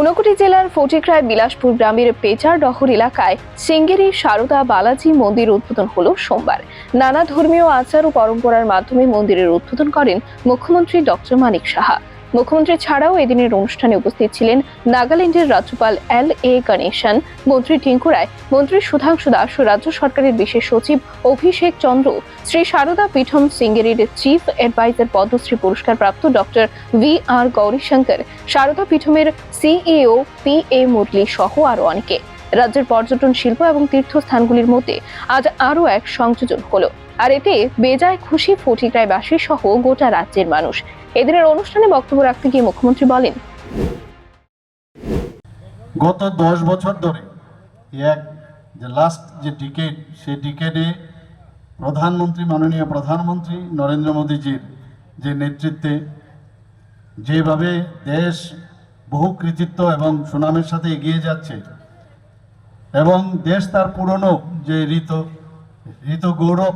ঊনকোটি জেলার ফটিকরায় বিলাসপুর গ্রামের পেচার ডহর এলাকায় সিঙ্গেরি সারদা বালাজি মন্দির উদ্বোধন হল সোমবার। নানা ধর্মীয় আচার ও পরম্পরার মাধ্যমে মন্দিরের উদ্বোধন করেন মুখ্যমন্ত্রী ডক্টর মানিক সাহা। মুখ্যমন্ত্রী ছাড়াও এদিনের অনুষ্ঠানে উপস্থিত ছিলেন নাগাল্যান্ডের রাজ্যপাল এল এ গণেশন, মন্ত্রী টিঙ্কু রায়, মন্ত্রী সুধাংশু দাস রাজ্য সরকারের বিশেষ সচিব অভিষেক চন্দ্র, শ্রী সারদা পীঠম সিঙ্গেরির চিফ অ্যাডভাইজার পদ্মশ্রী পুরস্কার প্রাপ্ত doctor V R Gowrishankar, Sarada পীঠমের CEO P A Murali সহ আরও অনেকে। রাজ্যের পর্যটন শিল্প এবং তীর্থস্থানগুলির মধ্যে আজ আরও এক সংযোজন হলো। আর এতে বেজায় খুশি ফটিকরায়বাসী সহ গোটা রাজ্যের মানুষ। এদিনের অনুষ্ঠানে বক্তব্য রাখতে গিয়ে মুখ্যমন্ত্রী বলেন, গত দশ বছর ধরে এক যে লাস্ট যে ডিকেড সেই ডিকেডে প্রধানমন্ত্রী, মাননীয় প্রধানমন্ত্রী নরেন্দ্র মোদীজির যে নেতৃত্বে যেভাবে দেশ বহু কৃতিত্ব এবং সুনামের সাথে এগিয়ে যাচ্ছে এবং দেশ তার পুরনো যে ঋত ঋত গৌরব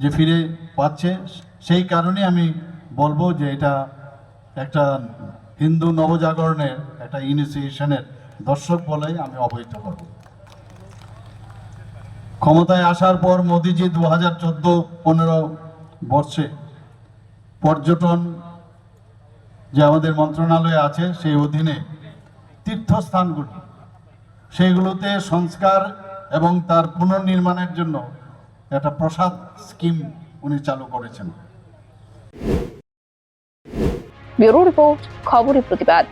যে ফিরে পাচ্ছে, সেই কারণে আমি বলব যে এটা একটা হিন্দু নবজাগরণের একটা ইনিশিয়েশনের দর্শক বলে আমি অবহিত করব। ক্ষমতায় আসার পর মোদিজি দু হাজার চোদ্দ পনেরো বর্ষে পর্যটন যে আমাদের মন্ত্রণালয়ে আছে, সেই অধীনে তীর্থস্থানগুলি সেইগুলোতে সংস্কার এবং তার পুনর্নির্মাণের জন্য একটা প্রসাদ স্কিম উনি চালু করেছেন। ব্যুরো রিপোর্ট, খবরের প্রতিবাদ।